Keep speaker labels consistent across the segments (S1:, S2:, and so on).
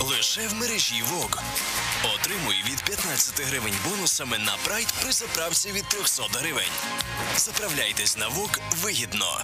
S1: Лише в мережі ВОК. Отримуй від 15 гривень бонусами на прайд при заправці від 300 гривень. Заправляйтесь на ВОК вигідно.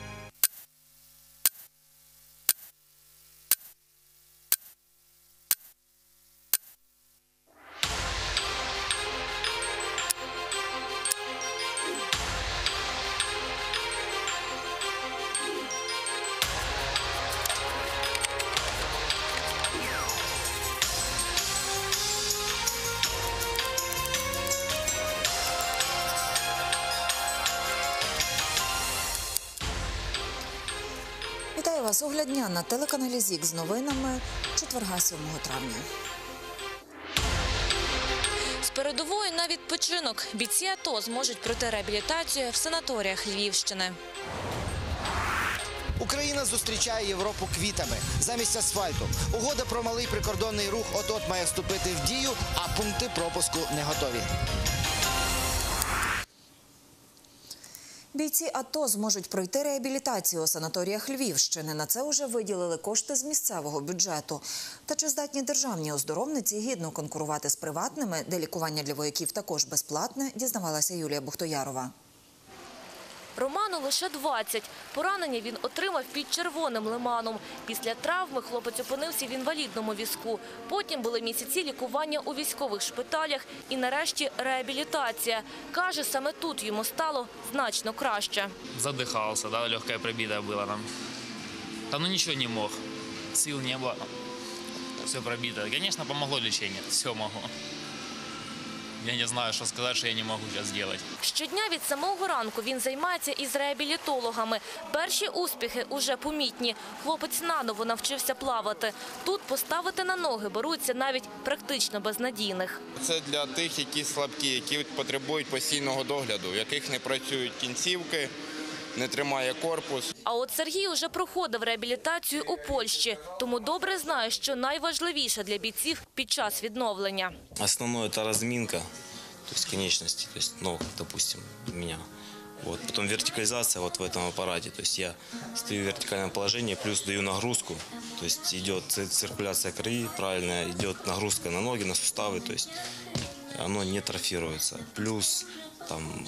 S2: Вітаю дня на телеканалі ЗІК з новинами четверга 7 травня.
S3: З передової на відпочинок бійці АТО зможуть пройти реабілітацію в санаторіях Львівщини.
S4: Україна зустрічає Європу квітами замість асфальту. Угода про малий прикордонний рух от-от має вступити в дію, а пункти пропуску не готові.
S2: Бійці АТО зможуть пройти реабілітацію у санаторіях Львівщини. На це вже виділили кошти з місцевого бюджету. Та чи здатні державні оздоровниці гідно конкурувати з приватними, де лікування для вояків також безплатне, дізнавалася Юлія Бухтоярова.
S3: Роману лише 20. Поранення він отримав під червоним лиманом. Після травми хлопець опинився в інвалідному візку. Потім були місяці лікування у військових шпиталях і нарешті реабілітація. Каже, саме тут йому стало значно краще.
S5: задыхался, да, легкая пробитая была там. Да ну ничего не мог, сил не было, все пробито. Конечно, помогло лечение, все могу. Я не знаю, що сказати, що я не можу сейчас зробити.
S3: Щодня від самого ранку він займається із реабілітологами. Перші успіхи уже помітні. Хлопець наново навчився плавати. Тут поставити на ноги беруться навіть практично безнадійних.
S6: Це для тих, які слабкі, які потребують постійного догляду, в яких не працюють кінцівки, не тримає корпус.
S3: А от Сергій уже проходив реабілітацію у Польщі, тому добре знає, що найважливіше для бійців під час відновлення.
S7: Основное это разминка, то есть конечности, то есть ног, допустим, у меня. Вот. Потом вертикализация вот в этом аппарате. То есть я стою в вертикальном положении, плюс даю нагрузку. То есть идет ци- циркуляция крови правильная, идет нагрузка на ноги, на суставы. То есть оно не трофируется. Плюс там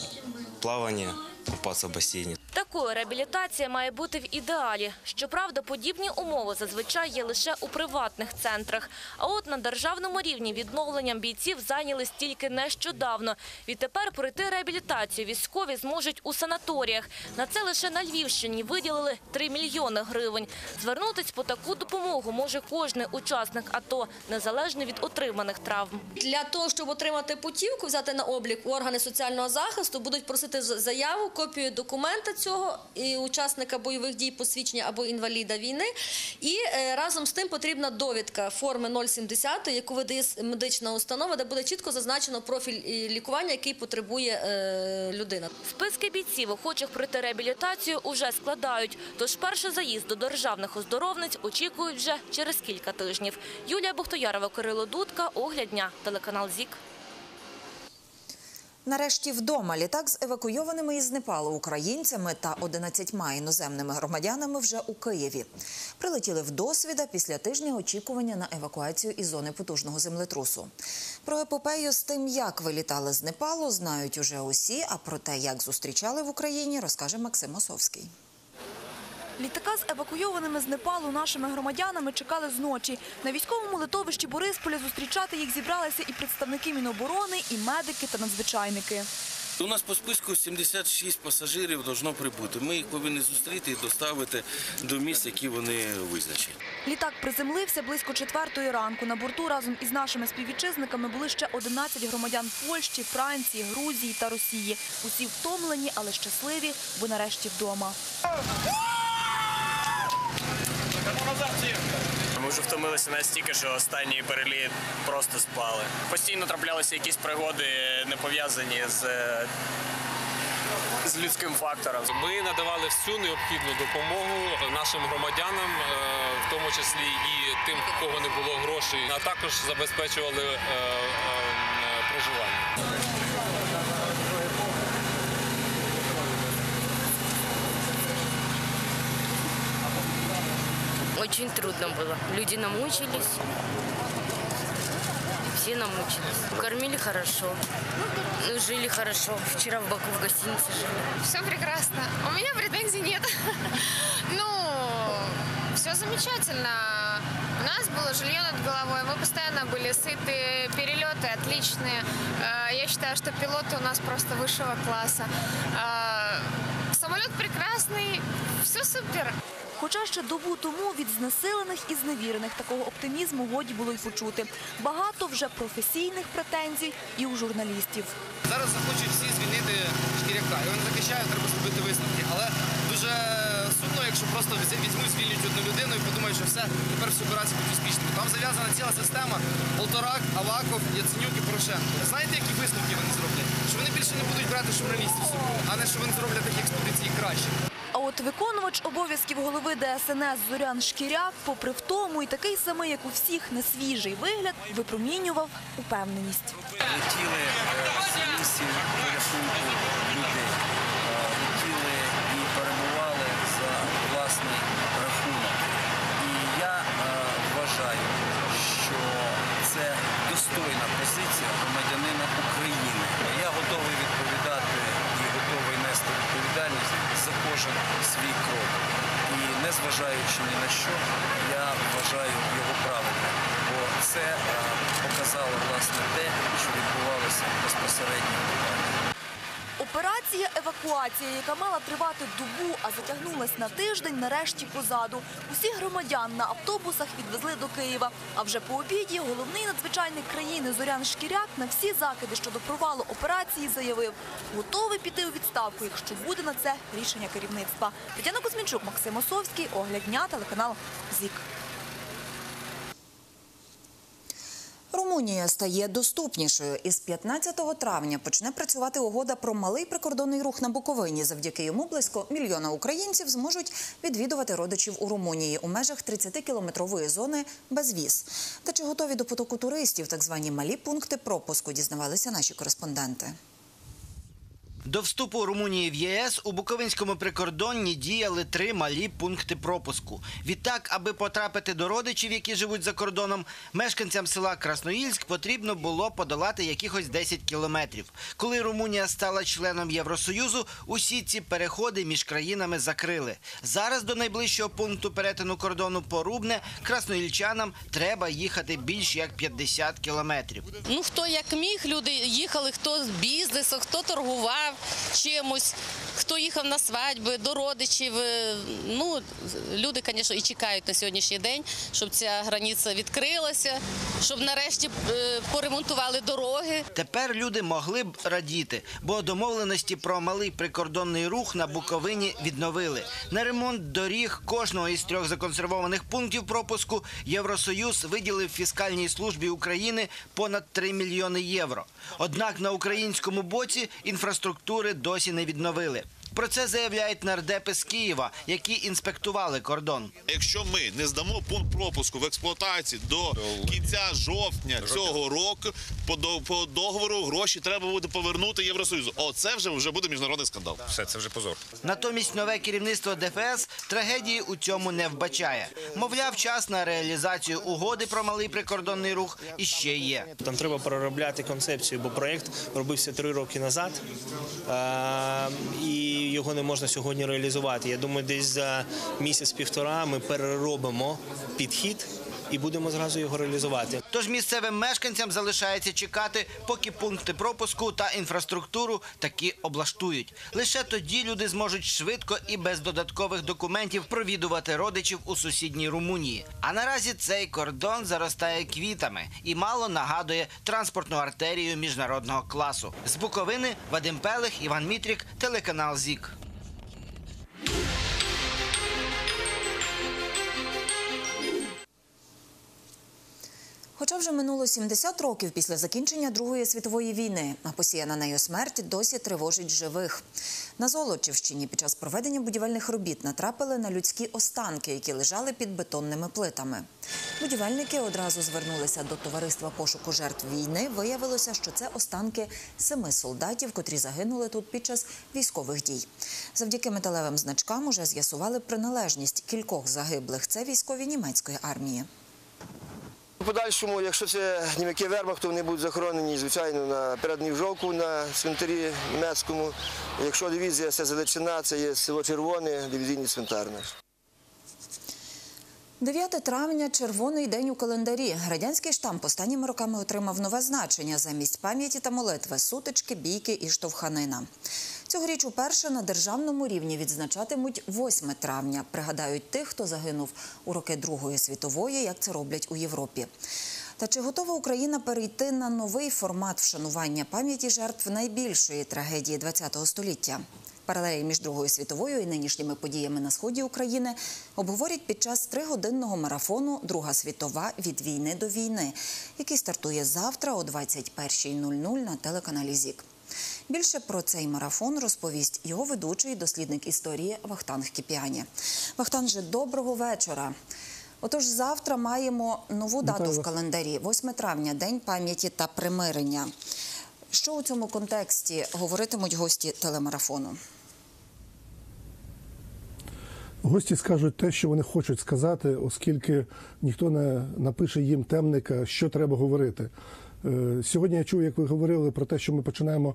S7: плавание, купаться в бассейне.
S3: та Такою реабілітація має бути в ідеалі. Щоправда, подібні умови зазвичай є лише у приватних центрах. А от на державному рівні відновленням бійців зайнялись тільки нещодавно. Відтепер пройти реабілітацію військові зможуть у санаторіях. На це лише на Львівщині виділили 3 мільйони гривень. Звернутись по таку допомогу може кожний учасник АТО, незалежно від отриманих травм.
S8: Для того, щоб отримати путівку, взяти на облік органи соціального захисту, будуть просити заяву, копію документа цього і учасника бойових дій, посвідчення або інваліда війни. І е, разом з тим потрібна довідка форми 070, яку видає медична установа, де буде чітко зазначено профіль лікування, який потребує е, людина.
S3: Списки бійців, охочих пройти реабілітацію, уже складають. Тож перший заїзд до державних оздоровниць очікують вже через кілька тижнів. Юлія Бухтоярова, Кирило Дудка, Огляд дня, телеканал ЗІК.
S2: Нарешті вдома літак з евакуйованими із Непалу українцями та 11 іноземними громадянами вже у Києві. Прилетіли в досвіда після тижня очікування на евакуацію із зони потужного землетрусу. Про епопею з тим, як вилітали з Непалу, знають уже усі. А про те, як зустрічали в Україні, розкаже Максим Осовський.
S9: Літака з евакуйованими з Непалу нашими громадянами чекали зночі. На військовому литовищі Борисполя зустрічати їх зібралися і представники Міноборони, і медики та надзвичайники.
S10: У нас по списку 76 пасажирів должно прибути. Ми їх повинні зустріти і доставити до місць, які вони визначені.
S9: Літак приземлився близько четвертої ранку. На борту разом із нашими співвітчизниками були ще 11 громадян Польщі, Франції, Грузії та Росії. Усі втомлені, але щасливі, бо нарешті вдома.
S11: Ми вже втомилися настільки, що останній переліт просто спали. Постійно траплялися якісь пригоди, не пов'язані з, з людським фактором.
S12: Ми надавали всю необхідну допомогу нашим громадянам, е, в тому числі і тим, у кого не було грошей, а також забезпечували е, е, проживання.
S13: Очень трудно было. Люди намучились. все намучились. Кормили хорошо, ну, жили хорошо. Вчера в Баку в гостинице жили.
S14: Все прекрасно. У меня претензий нет. Ну, все замечательно. У нас было жилье над головой, мы постоянно были сыты, перелеты отличные. Э, Я считаю, что пилоты у нас просто высшего класса. Э, Самолет прекрасный, все супер.
S9: Хоча ще добу тому від знесилених і зневірених такого оптимізму годі було й почути. Багато вже професійних претензій і у журналістів.
S15: Зараз захочуть всі звільнити шкіряка. Його не захищають, треба зробити висновки. Але дуже сумно, якщо просто візьмуть, звільнять одну людину і подумають, що все, тепер всі операції будуть успішними. Там зав'язана ціла система Полторак, Аваков, Яценюк і Порошенко. Знаєте, які висновки вони зроблять? Що вони більше не будуть брати журналістів а не що вони зроблять такі експедиції краще.
S9: От виконувач обов'язків голови ДСНС Зорян Шкіряк, попри втому і такий самий, як у всіх, несвіжий вигляд, випромінював упевненість.
S16: летіли в місців порятунку людей, Е, летіли і перебували за власний рахунок. І я е, вважаю, що це достойна позиція громадянина України. Я готовий відповідати і готовий нести відповідальність за кожен свій крок. І незважаючи ні на що, я вважаю його правильним, бо це е, показало власне те, що відбувалося безпосередньо.
S9: Операція евакуація, яка мала тривати добу, а затягнулась на тиждень, нарешті позаду. Усіх громадян на автобусах відвезли до Києва. А вже по обіді головний надзвичайник країни Зорян Шкіряк на всі закиди щодо провалу операції заявив, готовий піти у відставку, якщо буде на це рішення керівництва. Тетяна Кузьмінчук, Максим Осовський, огляд дня, телеканал ЗІК.
S2: Румунія стає доступнішою. Із 15 травня почне працювати угода про малий прикордонний рух на Буковині. Завдяки йому близько мільйона українців зможуть відвідувати родичів у Румунії у межах 30-кілометрової зони без віз. Та чи готові до потоку туристів так звані малі пункти пропуску, дізнавалися наші кореспонденти.
S4: До вступу Румунії в ЄС у Буковинському прикордонні діяли три малі пункти пропуску. Відтак, аби потрапити до родичів, які живуть за кордоном, мешканцям села Красноїльськ потрібно було подолати якихось 10 кілометрів. Коли Румунія стала членом Євросоюзу, усі ці переходи між країнами закрили. Зараз до найближчого пункту перетину кордону Порубне красноїльчанам треба їхати більш як 50 кілометрів.
S17: Ну хто як міг, люди їхали, хто з бізнесу, хто торгував чимось, хто їхав на свадьби, до родичів. Е, Ну люди, звісно, і чекають на сьогоднішній день, щоб ця границя відкрилася, щоб нарешті е, поремонтували дороги.
S4: Тепер люди могли б радіти, бо домовленості про малий прикордонний рух на Буковині відновили. На ремонт доріг кожного із трьох законсервованих пунктів пропуску Євросоюз виділив фіскальній службі України понад 3 мільйони євро. Однак на українському боці інфраструктури досі не відновили. Про це заявляють нардепи з Києва, які інспектували кордон.
S18: Якщо ми не здамо пункт пропуску в експлуатації до кінця жовтня цього року, по, договору гроші треба буде повернути Євросоюзу. Оце вже вже буде міжнародний скандал. Все, це вже позор.
S4: Натомість нове керівництво ДФС трагедії у цьому не вбачає. Мовляв, час на реалізацію угоди про малий прикордонний рух іще є.
S11: Там треба проробляти концепцію, бо проєкт робився три роки назад, е, і його не можна сьогодні реалізувати. Я думаю, десь за місяць-півтора ми переробимо підхід і будемо зразу його реалізувати.
S4: Тож місцевим мешканцям залишається чекати, поки пункти пропуску та інфраструктуру таки облаштують. Лише тоді люди зможуть швидко і без додаткових документів провідувати родичів у сусідній Румунії. А наразі цей кордон заростає квітами і мало нагадує транспортну артерію міжнародного класу. З Буковини Вадим Пелих, Іван Мітрік, телеканал ЗІК.
S2: Хоча вже минуло 70 років після закінчення Другої світової війни, а посіяна нею смерть досі тривожить живих. На Золочівщині під час проведення будівельних робіт натрапили на людські останки, які лежали під бетонними плитами. Будівельники одразу звернулися до товариства пошуку жертв війни. Виявилося, що це останки семи солдатів, котрі загинули тут під час військових дій. Завдяки металевим значкам уже з'ясували приналежність кількох загиблих. Це військові німецької армії.
S10: Подальшому, якщо це німецькі вермахту, вони будуть захоронені, звичайно, на передній Жовку на цвинтарі німецькому. Якщо дивізія це Заличина, це є село Червоне, дивізійний цвинтар
S2: 9 травня – червоний день у календарі. Радянський штамп останніми роками отримав нове значення замість пам'яті та молитви – сутички, бійки і штовханина. Цьогоріч уперше на державному рівні відзначатимуть 8 травня. Пригадають тих, хто загинув у роки Другої світової, як це роблять у Європі. Та чи готова Україна перейти на новий формат вшанування пам'яті жертв найбільшої трагедії ХХ століття? Паралелі між Другою світовою і нинішніми подіями на сході України обговорять під час тригодинного марафону Друга світова від війни до війни, який стартує завтра о 21.00 на телеканалі ЗІК. Більше про цей марафон розповість його ведучий, дослідник історії Вахтанг Кіпіані. Вахтанже, доброго вечора. Отож, завтра маємо нову дату в календарі 8 травня, День пам'яті та примирення. Що у цьому контексті говоритимуть гості телемарафону?
S19: Гості скажуть те, що вони хочуть сказати, оскільки ніхто не напише їм темника, що треба говорити. Е, Сьогодні я чув, як ви говорили про те, що ми починаємо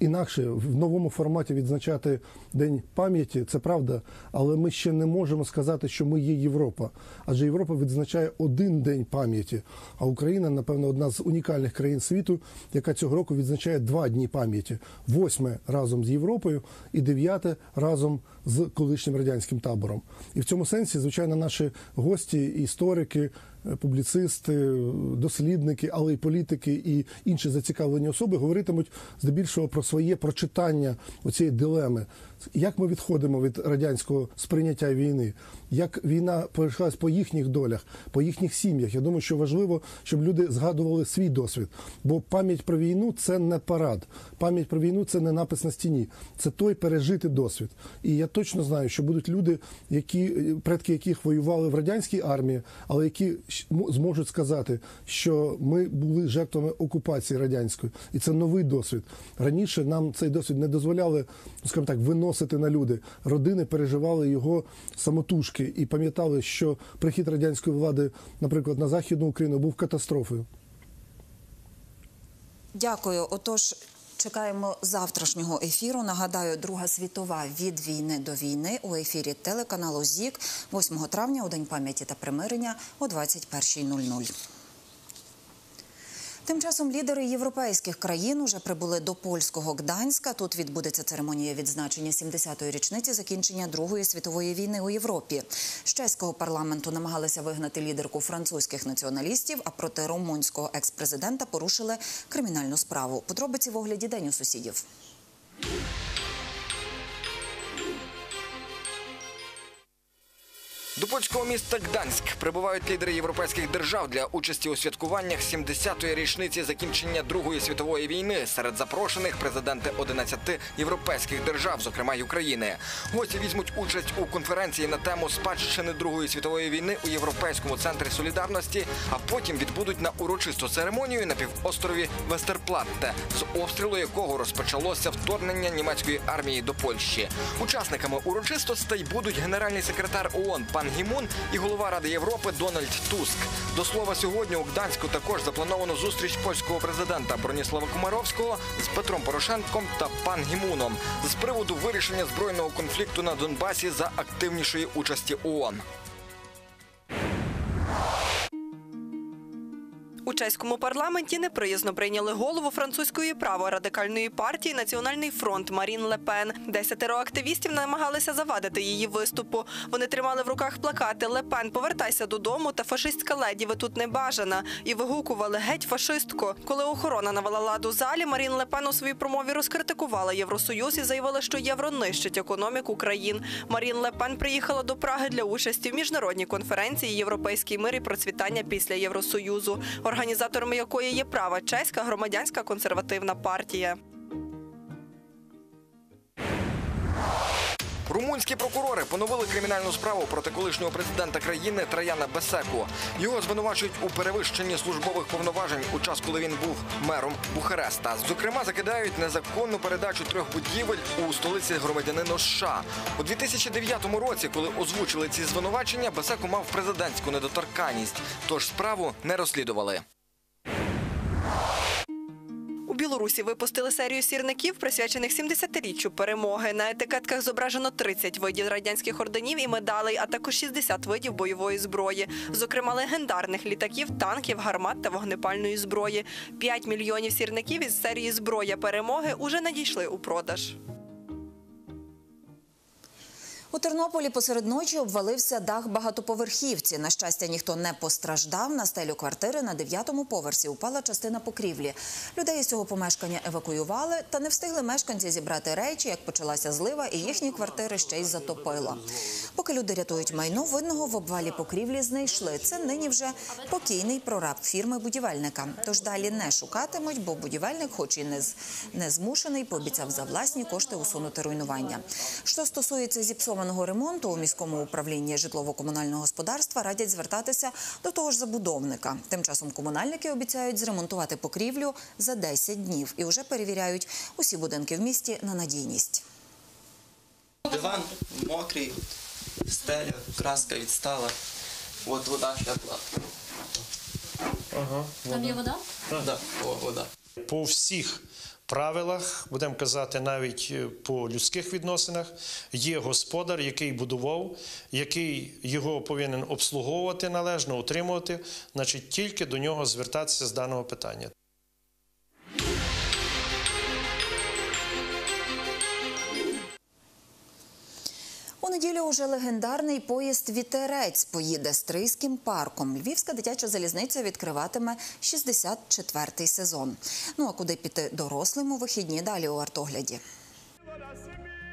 S19: інакше в новому форматі відзначати День пам'яті. Це правда, але ми ще не можемо сказати, що ми є Європа. Адже Європа відзначає один день пам'яті. А Україна, напевно, одна з унікальних країн світу, яка цього року відзначає два дні пам'яті: восьме разом з Європою і дев'яте разом з колишнім радянським табором. І в цьому сенсі, звичайно, наші гості, історики, публіцисти, дослідники, але й політики і інші зацікавлені особи говоритимуть здебільшого про своє прочитання оцієї дилеми. Як ми відходимо від радянського сприйняття війни? Як війна пройшлась по їхніх долях, по їхніх сім'ях? Я думаю, що важливо, щоб люди згадували свій досвід. Бо пам'ять про війну це не парад. Пам'ять про війну це не напис на стіні, це той пережитий досвід. І я точно знаю, що будуть люди, які предки яких воювали в радянській армії, але які зможуть сказати, що ми були жертвами окупації радянської, і це новий досвід. Раніше нам цей досвід не дозволяли, ну, скажімо так, виносити на люди. Родини переживали його самотужки і пам'ятали, що прихід радянської влади, наприклад, на західну Україну був катастрофою.
S2: Дякую. Отож, чекаємо завтрашнього ефіру. Нагадаю, Друга світова від війни до війни у ефірі телеканалу ЗІК 8 травня у День пам'яті та примирення о 21.00. Тим часом лідери європейських країн уже прибули до польського Гданська. Тут відбудеться церемонія відзначення 70-ї річниці закінчення Другої світової війни у Європі. З чеського парламенту намагалися вигнати лідерку французьких націоналістів, а проти румунського екс-президента порушили кримінальну справу. Подробиці в огляді день у сусідів.
S20: До польського міста Гданськ прибувають лідери європейських держав для участі у святкуваннях 70-ї річниці закінчення Другої світової війни. Серед запрошених президенти 11 європейських держав, зокрема й України. Гості візьмуть участь у конференції на тему спадщини Другої світової війни у Європейському центрі солідарності, а потім відбудуть на урочисту церемонію на півострові Вестерплатте, з обстрілу якого розпочалося вторгнення німецької армії до Польщі. Учасниками урочистостей будуть генеральний секретар ООН пан Гімун і голова Ради Європи Дональд Туск. До слова, сьогодні у Гданську також заплановано зустріч польського президента Броніслава Комаровського з Петром Порошенком та пан Гімуном з приводу вирішення збройного конфлікту на Донбасі за активнішої участі ООН.
S21: У чеському парламенті неприязно прийняли голову французької праворадикальної партії Національний фронт Марін Лепен. Десятеро активістів намагалися завадити її виступу. Вони тримали в руках плакати Лепен, повертайся додому та фашистська леді ви тут не бажана. І вигукували геть фашистко. Коли охорона навела ладу в залі, Марін Лепен у своїй промові розкритикувала Євросоюз і заявила, що євро нищить економіку країн. Марін Лепен приїхала до Праги для участі в міжнародній конференції Європейський мир і процвітання після Євросоюзу, організаторами якої є права чеська громадянська консервативна партія.
S20: Румунські прокурори поновили кримінальну справу проти колишнього президента країни Траяна Бесеку. Його звинувачують у перевищенні службових повноважень у час, коли він був мером Бухареста. Зокрема, закидають незаконну передачу трьох будівель у столиці громадянину США. У 2009 році, коли озвучили ці звинувачення, Бесеку мав президентську недоторканність, тож справу не розслідували.
S21: Білорусі випустили серію сірників, присвячених 70-річчю перемоги. На етикетках зображено 30 видів радянських орденів і медалей, а також 60 видів бойової зброї, зокрема легендарних літаків, танків, гармат та вогнепальної зброї. 5 мільйонів сірників із серії Зброя перемоги уже надійшли у продаж.
S2: У Тернополі посеред ночі обвалився дах багатоповерхівці. На щастя, ніхто не постраждав. На стелю квартири на дев'ятому поверсі упала частина покрівлі. Людей із цього помешкання евакуювали, та не встигли мешканці зібрати речі, як почалася злива, і їхні квартири ще й затопило. Поки люди рятують майно, винного в обвалі покрівлі знайшли. Це нині вже покійний прораб фірми будівельника. Тож далі не шукатимуть, бо будівельник, хоч і не, з- не змушений, пообіцяв за власні кошти усунути руйнування. Що стосується зіпсованого ремонту у міському управлінні житлово-комунального господарства, радять звертатися до того ж забудовника. Тим часом комунальники обіцяють зремонтувати покрівлю за 10 днів і вже перевіряють усі будинки в місті на надійність.
S22: Диван мокрий, стеля, краска відстала. От вода тепла.
S23: Ага,
S22: Там є вода? Так, вода.
S23: По всіх правилах, будемо казати, навіть е, по людських відносинах, є господар, який будував, який його повинен обслуговувати належно, утримувати, значить, тільки до нього звертатися з даного питання.
S2: У неділю уже легендарний поїзд Вітерець поїде Стрийським парком. Львівська дитяча залізниця відкриватиме 64-й сезон. Ну а куди піти дорослим у вихідні далі у артогляді.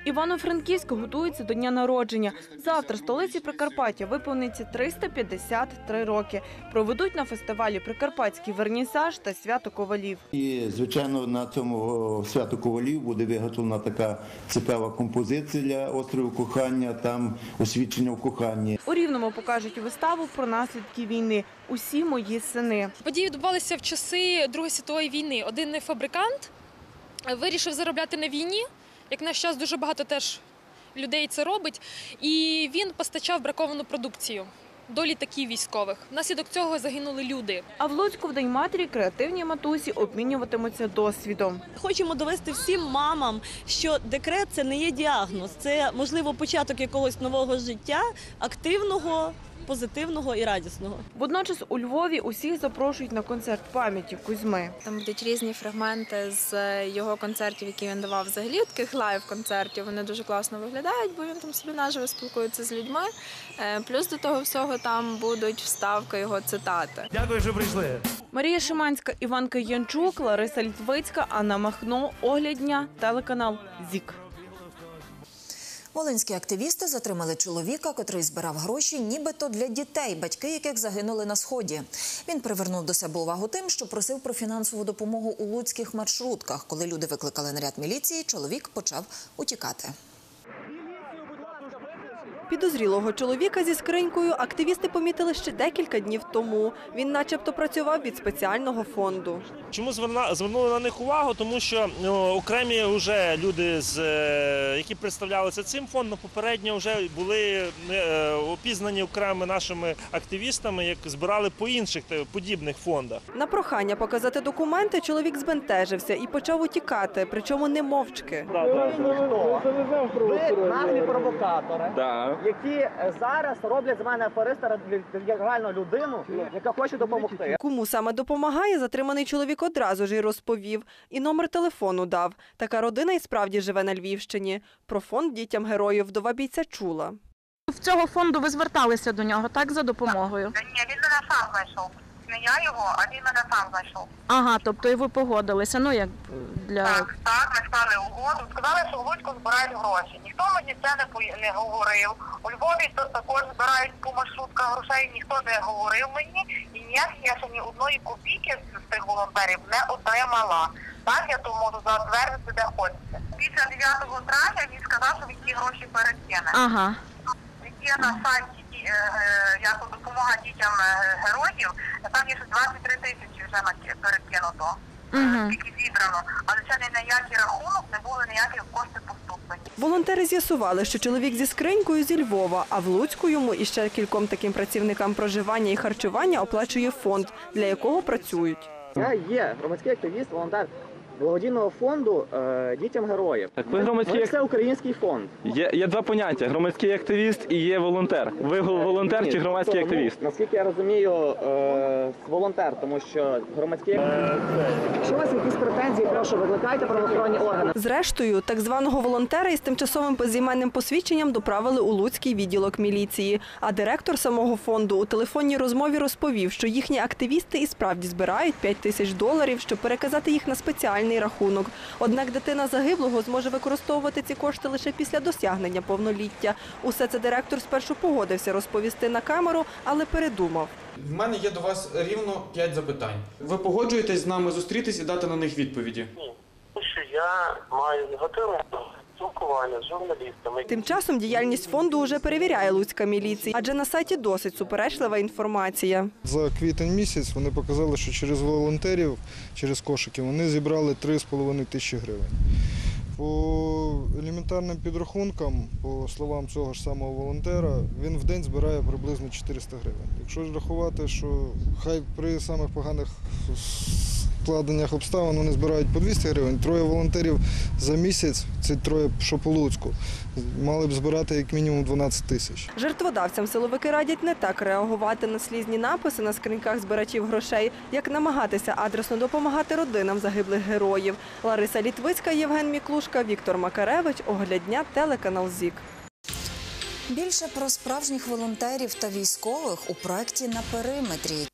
S9: Івано-Франківськ готується до дня народження. Завтра столиці Прикарпаття виповниться 353 роки. Проведуть на фестивалі Прикарпатський вернісаж та свято ковалів.
S24: І, звичайно, на цьому свято ковалів буде виготовлена така цікава композиція для острову кохання, там освічення в коханні.
S9: У Рівному покажуть виставу про наслідки війни. Усі мої сини.
S25: Події відбувалися в часи Другої світової війни. Один фабрикант вирішив заробляти на війні. Як наш час дуже багато теж людей це робить, і він постачав браковану продукцію до літаків військових. Внаслідок цього загинули люди.
S9: А в Луцьку в День матері креативні матусі обмінюватимуться досвідом.
S26: Хочемо довести всім мамам, що декрет це не є діагноз, це можливо початок якогось нового життя, активного, позитивного і радісного.
S9: Водночас у Львові усіх запрошують на концерт пам'яті Кузьми.
S27: Там будуть різні фрагменти з його концертів, які він давав взагалі, таких лайв-концертів. Вони дуже класно виглядають, бо він там собі наживо спілкується з людьми. Е, Плюс до того всього там будуть вставки його цитати.
S9: Дякую, що прийшли. Марія Шиманська, Іван Киянчук, Лариса Літвицька, Анна Махно, Оглядня, телеканал ЗІК.
S2: Волинські активісти затримали чоловіка, котрий збирав гроші, нібито для дітей, батьки яких загинули на сході. Він привернув до себе увагу тим, що просив про фінансову допомогу у луцьких маршрутках. Коли люди викликали наряд міліції, чоловік почав утікати.
S21: Підозрілого чоловіка зі скринькою активісти помітили ще декілька днів тому. Він начебто працював від спеціального фонду.
S28: Чому зверна- звернули на них увагу? Тому що ну, окремі вже люди, з, е, які представлялися цим фондом, попередньо вже були е, опізнані окремими нашими активістами, як збирали по інших е, подібних фондах.
S21: На прохання показати документи чоловік збентежився і почав утікати, причому не мовчки.
S6: Ви наші провокатори, які е, зараз роблять з мене афериста реальну людину, яка хоче допомогти.
S21: Кому саме допомагає, затриманий чоловік одразу ж і розповів. І номер телефону дав. Така родина і справді живе на Львівщині. Про фонд дітям героїв вдова бійця чула.
S9: В цього фонду ви зверталися до нього, так, за допомогою?
S29: Ні, він мене сам знайшов.
S30: Я його, а він мене сам знайшов.
S26: Ага, тобто і ви погодилися. Ну як для
S30: Так, так, ми склали угоду. Сказали, що в Луцьку збирають гроші. Ніхто мені це не пої- не говорив. У Львові то також збирають по маршрутках грошей, ніхто не говорив мені. І ніяк я ще ні одної копійки з цих волонтерів не отримала. Так, я то можу затвердити, де хочете. Після 9 травня він сказав, що він ті гроші перекине.
S26: ага.
S30: Є на сайті як допомога дітям е, героїв, там є ще 23 тисячі вже на- перекинуто. Тільки зібрано, але ще ні на який рахунок не були ніякі кошти поступлені.
S21: Волонтери з'ясували, що чоловік зі скринькою зі Львова, а в Луцьку йому і ще кільком таким працівникам проживання і харчування оплачує фонд, для якого працюють.
S6: Я є громадський активіст, волонтер благодійного фонду е, дітям героїв.
S31: Так ви
S6: Ми
S31: ак-
S6: це український фонд.
S31: Є, є два поняття: громадський активіст і є волонтер. Ви гол- волонтер
S6: Ні,
S31: чи громадський
S6: тобто, ну,
S31: активіст?
S6: Наскільки я розумію, е, волонтер, тому що громадський Якщо у вас якісь претензії, прошу викликайте правоохоронні органи.
S21: Зрештою, так званого волонтера із тимчасовим безіменним посвідченням доправили у Луцький відділок міліції. А директор самого фонду у телефонній розмові розповів, що їхні активісти і справді збирають 5 тисяч доларів, щоб переказати їх на спеціальний рахунок. Однак дитина загиблого зможе використовувати ці кошти лише після досягнення повноліття. Усе це директор спершу погодився розповісти на камеру, але передумав.
S32: В мене є до вас рівно 5 запитань. Ви погоджуєтесь з нами зустрітись і дати на них відповіді?
S33: Ні, що я маю негативне спілкування з журналістами.
S21: Тим часом діяльність фонду уже перевіряє Луцька міліція, адже на сайті досить суперечлива інформація.
S34: За квітень місяць вони показали, що через волонтерів, через кошики, вони зібрали 3,5 тисячі гривень. По елементарним підрахункам, по словам цього ж самого волонтера, він в день збирає приблизно 400 гривень. Якщо ж рахувати, що хай при самих поганих складеннях обставин вони збирають по 200 гривень, троє волонтерів за місяць, це троє, що по Луцьку, мали б збирати як мінімум 12 тисяч.
S21: Жертводавцям силовики радять не так реагувати на слізні написи на скриньках збирачів грошей, як намагатися адресно допомагати родинам загиблих героїв. Лариса Літвицька, Євген Міклушка, Віктор Макаревич, Оглядня, телеканал ЗІК.
S2: Більше про справжніх волонтерів та військових у проєкті на периметрі.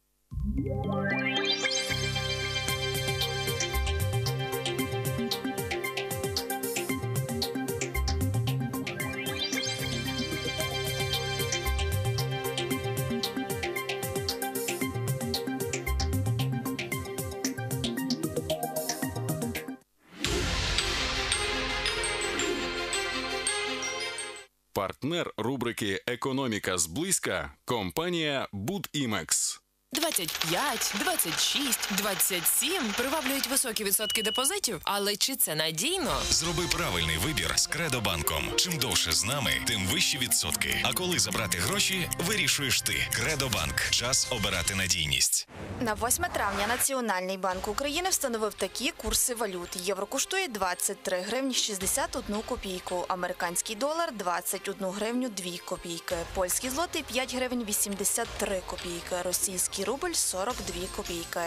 S35: Партнер рубрики Економіка зблизька компанія Будімекс.
S36: 25, 26, 27 приваблюють високі відсотки депозитів, але чи це надійно?
S37: Зроби правильний вибір з Кредобанком. Чим довше з нами, тим вищі відсотки. А коли забрати гроші, вирішуєш ти. Кредобанк. Час обирати надійність.
S29: На 8 травня Національний банк України встановив такі курси валют. Євро коштує 23 гривні 61 копійку, американський долар 21 гривню 2 копійки, польський злотий 5 гривень 83 копійки, російський рубль 42 копійки.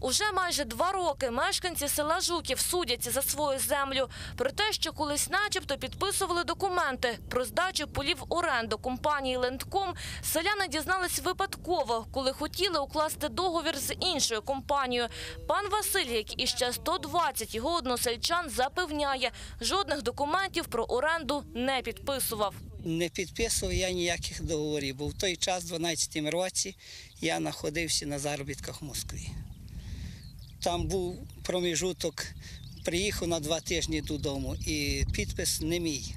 S3: Уже майже два роки мешканці села Жуків судяться за свою землю про те, що колись, начебто, підписували документи про здачу полів оренду компанії Лендком. Селяни дізнались випадково, коли хотіли укласти договір з іншою компанією. Пан Василь, як і ще 120 його односельчан, запевняє, жодних документів про оренду не підписував.
S38: Не підписував я ніяких договорів, бо в той час, в 12-му році, я знаходився на заробітках в Москві. Там був проміжуток, приїхав на два тижні додому, і підпис не мій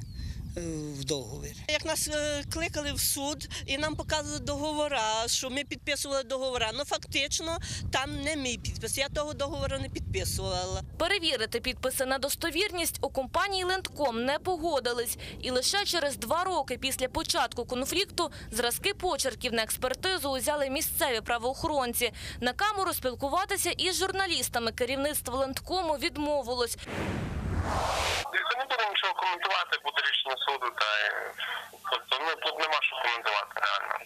S38: в договорі.
S26: Як нас е, кликали в суд і нам показували договори, що ми підписували договори. Ну фактично там не мій підпис. Я того договору не підписувала.
S3: Перевірити підписи на достовірність у компанії Лендком не погодились. І лише через два роки після початку конфлікту зразки почерків на експертизу узяли місцеві правоохоронці. На камеру спілкуватися із журналістами керівництво Лендкому відмовилось.
S33: Не будемо нічого коментувати, буде рішення суду, та тобто ну, тут нема що коментувати реально.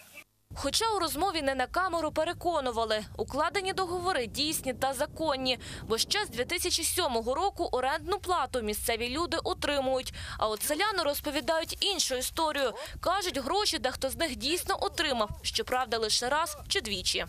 S3: Хоча у розмові не на камеру переконували, укладені договори дійсні та законні, бо ще з 2007 року орендну плату місцеві люди отримують. А от селяни розповідають іншу історію. Кажуть, гроші дехто з них дійсно отримав, щоправда, лише раз чи двічі.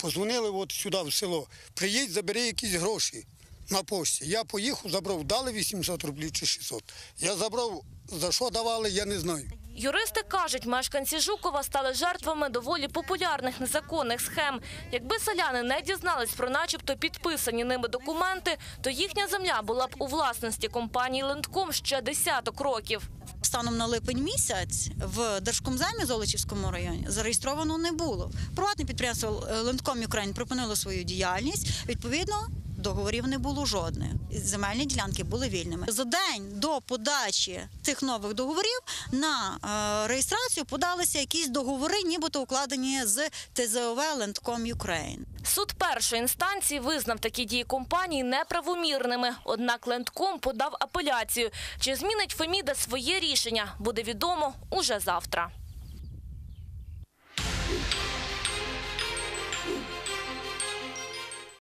S39: Позвонили от сюди в село, приїдь, забери якісь гроші на пошті. Я поїхав, забрав, дали 800 рублів чи 600. Я забрав, за що давали, я не знаю.
S3: Юристи кажуть, мешканці Жукова стали жертвами доволі популярних незаконних схем. Якби селяни не дізнались про начебто підписані ними документи, то їхня земля була б у власності компанії «Лентком» ще десяток років.
S40: Станом на липень місяць в Держкомземі Золочівському районі зареєстровано не було. Приватне підприємство Лентком Україн припинило свою діяльність. Відповідно, договорів не було жодних. Земельні ділянки були вільними. За день до подачі цих нових договорів на е, реєстрацію подалися якісь договори, нібито укладені з ТЗОВ Лентком Україн.
S3: Суд першої інстанції визнав такі дії компанії неправомірними. Однак Лентком подав апеляцію. Чи змінить Феміда своє рішення, буде відомо уже завтра.